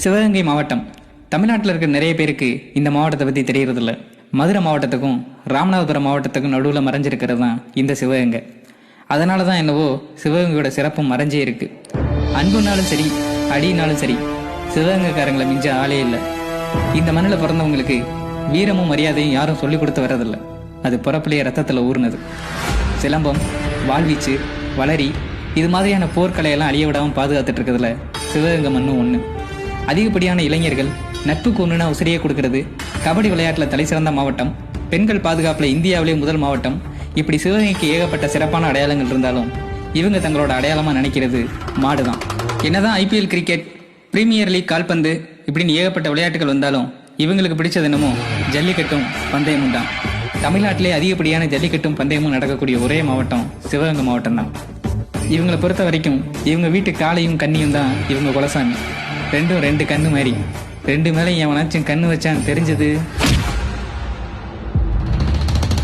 சிவகங்கை மாவட்டம். தமிழ்நாட்டில் இருக்கிற நிறைய பேருக்கு இந்த மாவட்டத்தை பற்றி தெரியறதில்ல. மதுரை மாவட்டத்துக்கும் ராமநாதபுரம் மாவட்டத்துக்கும் நடுவில் மறைஞ்சிருக்கிறது தான் இந்த சிவகங்கை. அதனால தான் என்னவோ சிவகங்கையோட சிறப்பும் மறைஞ்சே இருக்கு. அன்புனாலும் சரி அடினாலும் சரி சிவகங்கைக்காரங்களை மிஞ்ச ஆளே இல்லை. இந்த மண்ணில் பிறந்தவங்களுக்கு வீரமும் மரியாதையும் யாரும் சொல்லிக் கொடுத்து வர்றதில்ல. அது பிறப்பிலேயே ரத்தத்தில் ஊறினது. சிலம்பம் வாழ்வீச்சு வளரி இது மாதிரியான போர்க்கலையெல்லாம் அழிய விடாமல் பாதுகாத்துட்டு இருக்கிறதுல சிவகங்கை மண்ணும் ஒன்று அதிகப்படியான இளைஞர்கள் நட்புக்கு ஒன்றுனா உசிரியே கொடுக்கறது. கபடி விளையாட்டில் தலை சிறந்த மாவட்டம். பெண்கள் பாதுகாப்பில் இந்தியாவிலே முதல் மாவட்டம். இப்படி சிவகங்கைக்கு ஏகப்பட்ட சிறப்பான அடையாளங்கள் இருந்தாலும் இவங்க தங்களோட அடையாளமாக நினைக்கிறது மாடு தான் என்னதான் ஐபிஎல் கிரிக்கெட் பிரீமியர் லீக் கால்பந்து இப்படின்னு ஏகப்பட்ட விளையாட்டுகள் வந்தாலும் இவங்களுக்கு பிடிச்சது என்னமோ ஜல்லிக்கட்டும் பந்தயமும் தான். தமிழ்நாட்டிலே அதிகப்படியான ஜல்லிக்கட்டும் பந்தயமும் நடக்கக்கூடிய ஒரே மாவட்டம் சிவகங்கை மாவட்டம் தான் இவங்களை பொறுத்த வரைக்கும் இவங்க வீட்டு காளையும் கண்ணியும் தான் இவங்க குலசாமி. ரெண்டும் ரெண்டு கண்ணு மாதிரி. ரெண்டு மேலே எவனாச்சும் கண்ணு வச்சான் தெரிஞ்சது.